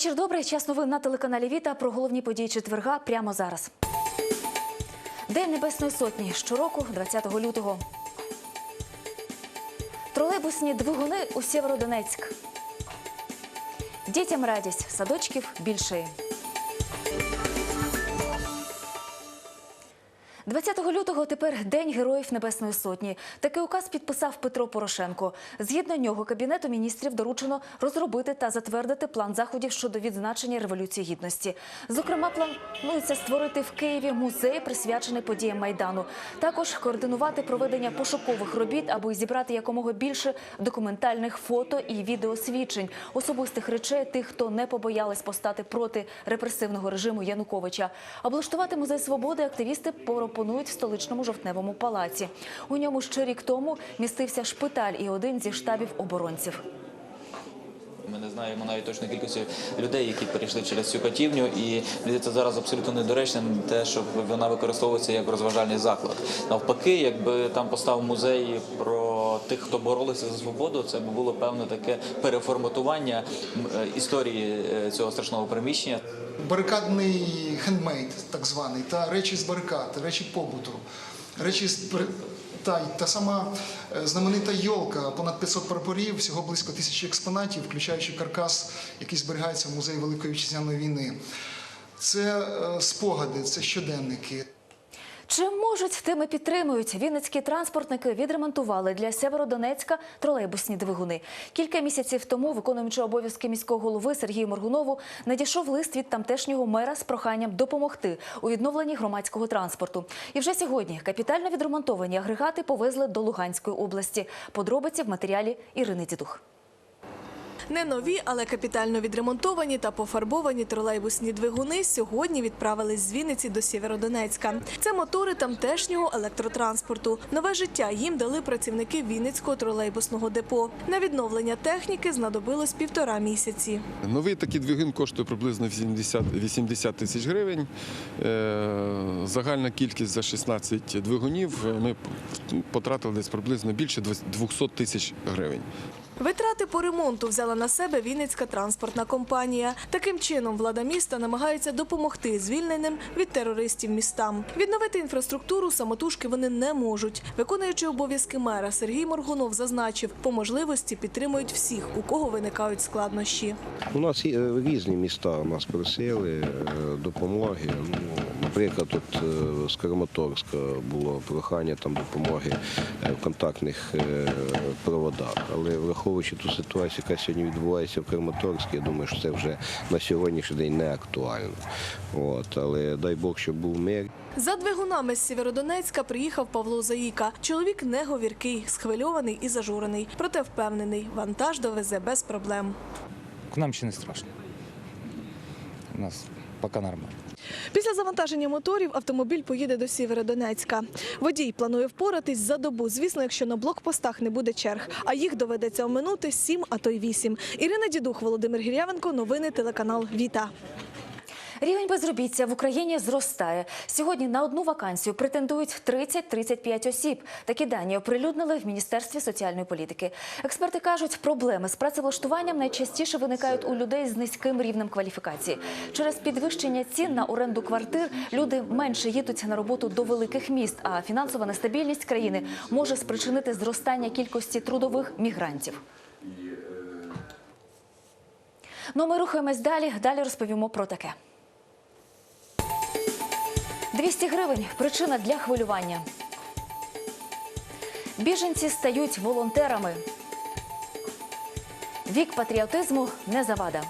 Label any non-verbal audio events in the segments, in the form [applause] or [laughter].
Вечір добрий. Час новин на телеканалі Віта про головні події четверга прямо зараз. День Небесної Сотні щороку, 20 лютого. Тролейбусні двигуни у Сєвєродонецьк. Дітям радість, садочків більше. 20 лютого тепер День Героїв Небесної Сотні. Такий указ підписав Петро Порошенко. Згідно нього, Кабінету міністрів доручено розробити та затвердити план заходів щодо відзначення Революції Гідності. Зокрема, планується створити в Києві музей, присвячений подіям Майдану. Також координувати проведення пошукових робіт, аби зібрати якомога більше документальних фото і відеосвідчень, особистих речей тих, хто не побоялись постати проти репресивного режиму Януковича. Облаштувати музей свободи активісти пропонують в столичному жовтневому палаці. У ньому ще рік тому містився шпиталь і один зі штабів оборонців. Ми не знаємо навіть точно кількості людей, які перейшли через цю катівню, і це зараз абсолютно недоречним те, щоб вона використовується як розважальний заклад. Навпаки, якби там постав музей про тих, хто боролися за свободу, це було певне таке переформатування е, історії е, цього страшного приміщення. барикадний хендмейд, так званий, та речі з барикад, речі побуту, речі з та, та сама е, знаменита йолка, понад 500 прапорів, всього близько тисячі експонатів, включаючи каркас, який зберігається в музеї Великої Вітчизняної війни. Це спогади, це щоденники. Чим можуть, тим і підтримують. Вінницькі транспортники відремонтували для Сєвєродонецька тролейбусні двигуни. Кілька місяців тому, виконуючи обов'язки міського голови Сергію Моргунову, надійшов лист від тамтешнього мера з проханням допомогти у відновленні громадського транспорту. І вже сьогодні капітально відремонтовані агрегати повезли до Луганської області. Подробиці в матеріалі Ірини Дідух. Не нові, але капітально відремонтовані та пофарбовані тролейбусні двигуни сьогодні відправились з Вінниці до Сєвєродонецька. Це мотори тамтешнього електротранспорту. Нове життя їм дали працівники Вінницького тролейбусного депо. На відновлення техніки знадобилось півтора місяці. Новий такий двигун коштує приблизно 80, 80 тисяч гривень. Е, Загальна кількість за 16 двигунів е, ми потратили десь приблизно більше 200 тисяч гривень. Витрати по ремонту взяла на себе Вінницька транспортна компанія. Таким чином влада міста намагається допомогти звільненим від терористів містам. Відновити інфраструктуру самотужки вони не можуть. Виконуючи обов'язки мера Сергій Моргунов зазначив, по можливості підтримують всіх, у кого виникають складнощі. У нас е, різні міста нас просили е, допомоги. Ну, наприклад, тут е, з Краматорська було прохання там допомоги е, в контактних е, проводах. Але враховуючи ту ситуацію, яка сьогодні відбувається в Краматорську, я думаю, що це вже на сьогоднішній день не актуально. От, але дай Бог, щоб був мир. За двигунами з Сєвєродонецька приїхав Павло Заїка. Чоловік не говіркий, схвильований і зажурений. Проте впевнений, вантаж довезе без проблем. К нам ще не страшно. У нас поки нормально. Після завантаження моторів автомобіль поїде до Сєвєродонецька. Водій планує впоратись за добу, звісно, якщо на блокпостах не буде черг. А їх доведеться оминути сім, а то й вісім. Ірина Дідух, Володимир Гірявенко, новини телеканал Віта. Рівень безробіття в Україні зростає. Сьогодні на одну вакансію претендують 30-35 осіб. Такі дані оприлюднили в Міністерстві соціальної політики. Експерти кажуть, проблеми з працевлаштуванням найчастіше виникають у людей з низьким рівнем кваліфікації. Через підвищення цін на оренду квартир люди менше їдуть на роботу до великих міст, а фінансова нестабільність країни може спричинити зростання кількості трудових мігрантів. Ну, ми рухаємось далі. Далі розповімо про таке. 200 гривень – причина для хвилювання. Біженці стають волонтерами. Вік патріотизму не завада.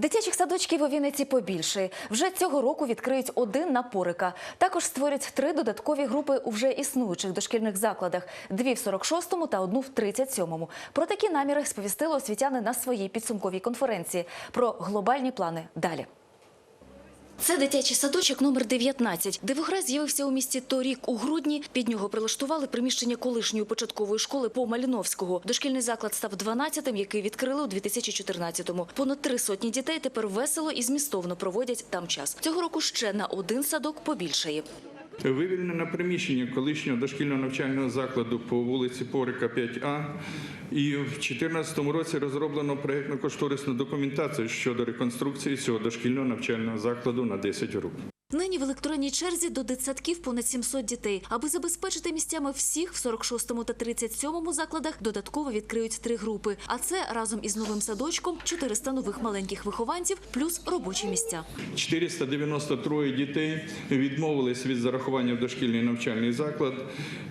Дитячих садочків у Вінниці побільше. Вже цього року відкриють один на Порика. Також створять три додаткові групи у вже існуючих дошкільних закладах: дві в 46-му та одну в 37-му. Про такі наміри сповістили освітяни на своїй підсумковій конференції. Про глобальні плани далі. Це дитячий садочок номер 19. Дивограй з'явився у місті торік у грудні. Під нього прилаштували приміщення колишньої початкової школи по Маліновського. Дошкільний заклад став 12-тим, який відкрили у 2014-му. Понад три сотні дітей тепер весело і змістовно проводять там час. Цього року ще на один садок побільшає. Вивільнено приміщення колишнього дошкільного навчального закладу по вулиці Порика 5А. І в 2014 році розроблено проєктно-кошторисну документацію щодо реконструкції цього дошкільного навчального закладу на 10 груп. В електронній черзі до дитсадків понад 700 дітей. Аби забезпечити місцями всіх в 46-му та 37-му закладах додатково відкриють три групи. А це разом із новим садочком 400 нових маленьких вихованців плюс робочі місця. 493 дітей відмовились від зарахування в дошкільний навчальний заклад,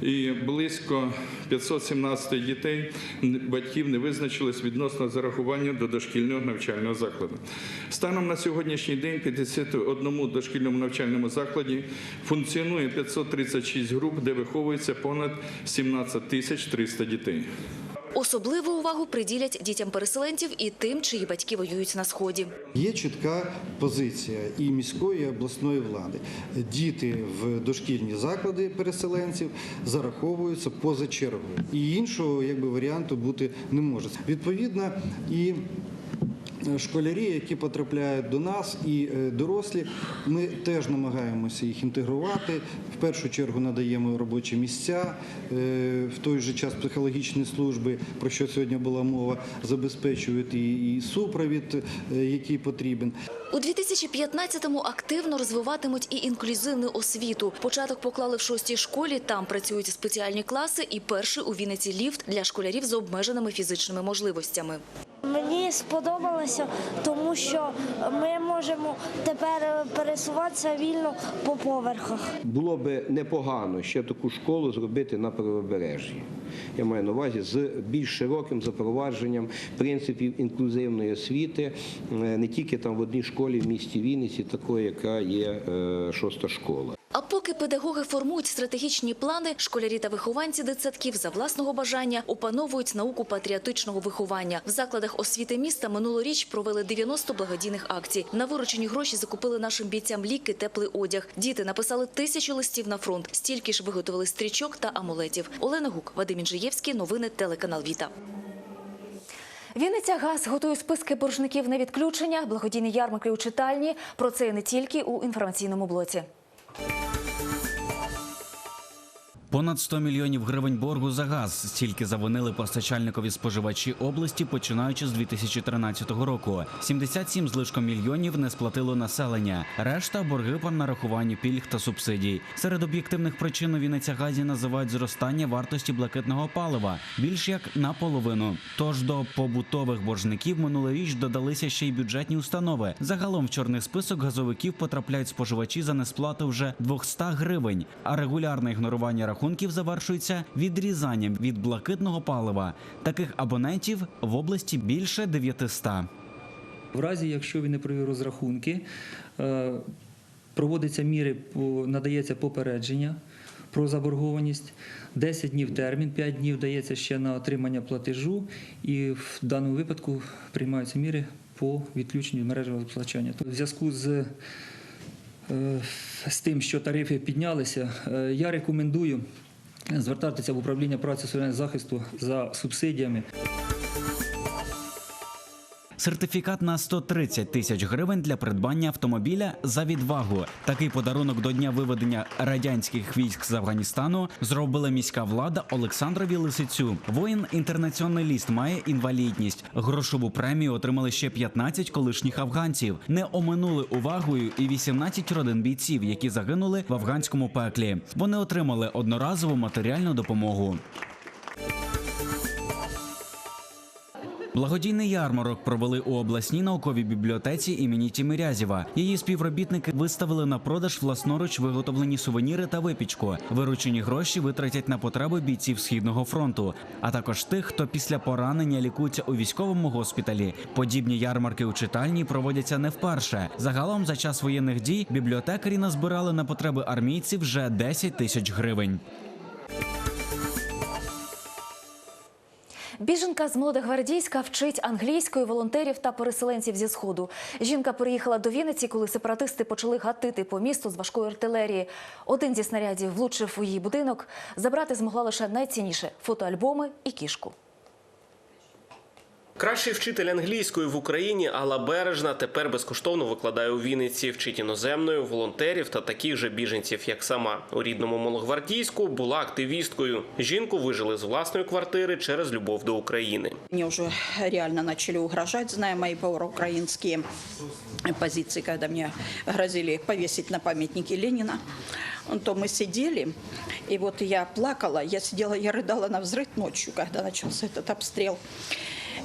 і близько 517 дітей батьків не визначились відносно зарахування до дошкільного навчального закладу. Станом на сьогоднішній день 51 дошкільному навчальному закладі функціонує 536 груп, де виховується понад 17 тисяч 300 дітей. Особливу увагу приділять дітям переселенців і тим, чиї батьки воюють на сході. Є чітка позиція і міської, і обласної влади. Діти в дошкільні заклади переселенців зараховуються поза чергою. І іншого якби, варіанту бути не може. Відповідно, і школярі, які потрапляють до нас, і е, дорослі, ми теж намагаємося їх інтегрувати. В першу чергу надаємо робочі місця, е, в той же час психологічні служби, про що сьогодні була мова, забезпечують і, супровід, е, який потрібен. У 2015-му активно розвиватимуть і інклюзивну освіту. Початок поклали в шостій школі. Там працюють спеціальні класи і перший у Вінниці ліфт для школярів з обмеженими фізичними можливостями. Мені сподобалося, тому що ми можемо тепер пересуватися вільно по поверхах. Було би непогано ще таку школу зробити на правобережжі. Я маю на увазі з більш широким запровадженням принципів інклюзивної освіти, е, не тільки там в одній школі в місті Вінниці, такої, яка є е, шоста школа. А поки педагоги формують стратегічні плани, школярі та вихованці дитсадків за власного бажання опановують науку патріотичного виховання. В закладах освіти міста минулоріч провели 90 благодійних акцій. На виручені гроші закупили нашим бійцям ліки, теплий одяг. Діти написали тисячу листів на фронт. Стільки ж виготовили стрічок та амулетів. Олена Гук, Вадим Інжиєвський. Новини телеканал Віта. Вінниця Газ готує списки боржників на відключення, благодійні ярмарки у читальні. Про це не тільки у інформаційному блоці. Thank you. Понад 100 мільйонів гривень боргу за газ стільки завинили постачальникові споживачі області, починаючи з 2013 року. 77 злишком мільйонів не сплатило населення. Решта борги по нарахуванню пільг та субсидій. Серед об'єктивних причин у Вінниця газі називають зростання вартості блакитного палива більш як наполовину. Тож до побутових боржників минулоріч додалися ще й бюджетні установи. Загалом в чорний список газовиків потрапляють споживачі за несплату вже 200 гривень, а регулярне ігнорування рахунків завершується відрізанням від блакитного палива. Таких абонентів в області більше 900. В разі, якщо він не провів розрахунки, е, проводяться міри, надається попередження про заборгованість. 10 днів термін, 5 днів дається ще на отримання платежу, і в даному випадку приймаються міри по відключенню мережі водопостачання. В зв'язку з з тим, що тарифи піднялися, е, я рекомендую звертатися в управління праці соціального захисту за субсидіями. Сертифікат на 130 тисяч гривень для придбання автомобіля за відвагу. Такий подарунок до дня виведення радянських військ з Афганістану зробила міська влада Олександрові Лисицю. Воїн-інтернаціоналіст має інвалідність. Грошову премію отримали ще 15 колишніх афганців. Не оминули увагою і 18 родин бійців, які загинули в афганському пеклі. Вони отримали одноразову матеріальну допомогу. Благодійний ярмарок провели у обласній науковій бібліотеці імені Тімирязєва. Її співробітники виставили на продаж власноруч виготовлені сувеніри та випічку. Виручені гроші витратять на потреби бійців східного фронту, а також тих, хто після поранення лікується у військовому госпіталі. Подібні ярмарки у читальні проводяться не вперше. Загалом за час воєнних дій бібліотекарі назбирали на потреби армійців вже 10 тисяч гривень. Біженка з Молодогвардійська вчить англійської волонтерів та переселенців зі сходу. Жінка переїхала до Вінниці, коли сепаратисти почали гатити по місту з важкої артилерії. Один зі снарядів влучив у її будинок. Забрати змогла лише найцінніше фотоальбоми і кішку. Кращий вчитель англійської в Україні Алла Бережна тепер безкоштовно викладає у Вінниці, вчить іноземною, волонтерів та таких же біженців, як сама. У рідному Малогвардійську була активісткою. Жінку вижили з власної квартири через любов до України. Мне уже реально начали угрожать, зная мои проукраинские позиции, когда мне грозили повесить на памятнике Ленина. То мы сидели, и вот я плакала, я сидела, я рыдала на взрыв ночью, когда начался этот обстрел.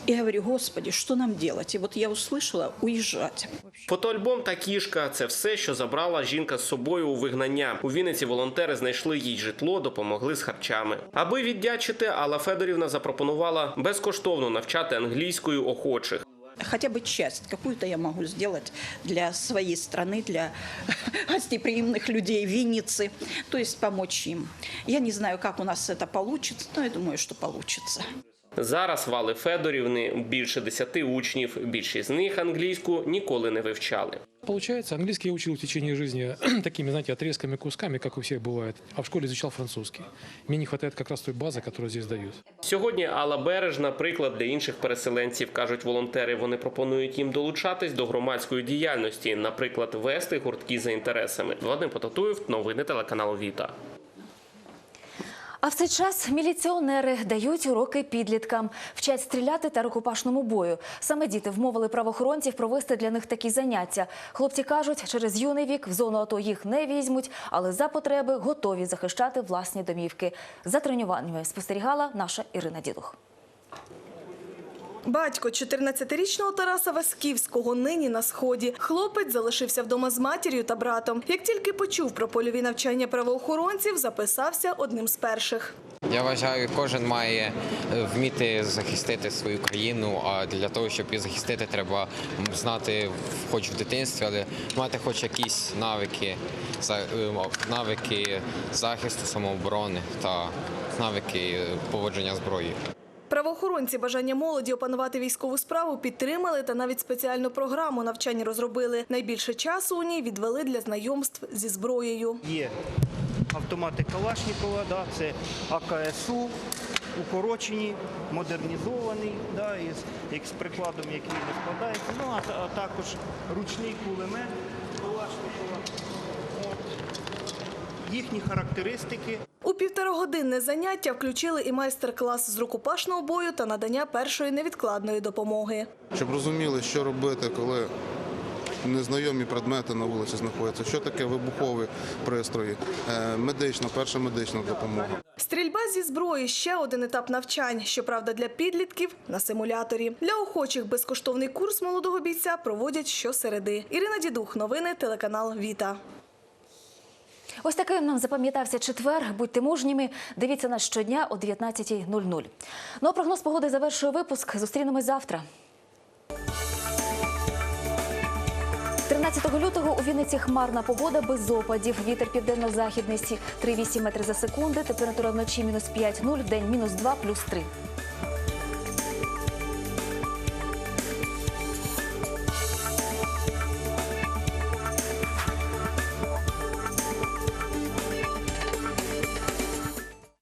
И говорю, Господи, что нам делать? И вот я услышала уезжать. Фотоальбом та кішка це все, що забрала жінка з собою у вигнання. У Вінниці волонтери знайшли їй житло, допомогли з харчами. Аби віддячити, Алла Федорівна запропонувала безкоштовно навчати англійською охочих. Хотя бы часть какую-то я могу сделать для своей страны, для [laughs] гостеприимных людей Винницы, то есть помочь им. Я не знаю, как у нас это получится, но я думаю, что получится. Зараз в Алли Федорівни більше десяти учнів. Більшість з них англійську ніколи не вивчали. Получается, английский я учил в течение жизни [clears throat] такими, знаете, отрезками, кусками, как у всех бывает. А в школе изучал французский. Мне не хватает как раз той базы, которую здесь дают. Сьогодні Алла Бережна приклад для інших переселенців, кажуть волонтери. Вони пропонують їм долучатись до громадської діяльності, наприклад, вести гуртки за інтересами. Вадим Потатуєв, новини телеканалу Віта. А в цей час міліціонери дають уроки підліткам, вчать стріляти та рукопашному бою. Саме діти вмовили правоохоронців провести для них такі заняття. Хлопці кажуть, через юний вік в зону АТО їх не візьмуть, але за потреби готові захищати власні домівки. За тренуваннями спостерігала наша Ірина Дідух. Батько 14-річного Тараса Васківського нині на сході. Хлопець залишився вдома з матір'ю та братом. Як тільки почув про польові навчання правоохоронців, записався одним з перших. Я вважаю, кожен має е, вміти захистити свою країну. А для того, щоб її захистити, треба знати, хоч в дитинстві, але мати хоч якісь навики, е, навики захисту, самооборони та навики е, поводження зброї. Правоохоронці бажання молоді опанувати військову справу підтримали та навіть спеціальну програму навчання розробили. Найбільше часу у ній відвели для знайомств зі зброєю. Є автомати Калашникова, да, це АКСУ, укорочені, модернізований, да, із, як з прикладом, який не складається. Ну, а, а також ручний кулемет Калашникова. Їхні характеристики. У півторагодинне заняття включили і майстер-клас з рукопашного бою та надання першої невідкладної допомоги. щоб розуміли, що робити, коли незнайомі предмети на вулиці знаходяться, що таке вибухові пристрої, е, медична, перша медична допомога. Стрільба зі зброї ще один етап навчань. Щоправда, для підлітків на симуляторі. Для охочих безкоштовний курс молодого бійця проводять щосереди. Ірина Дідух, новини, телеканал Віта. Ось таким нам запам'ятався четвер. Будьте мужніми. Дивіться нас щодня о 19.00. Ну а прогноз погоди завершує випуск. Зустрінемось завтра. 13 лютого у Вінниці хмарна погода без опадів. Вітер південно-західний сі- 3,8 метри за секунди. Температура вночі мінус 5,0, вдень мінус 2, плюс 3.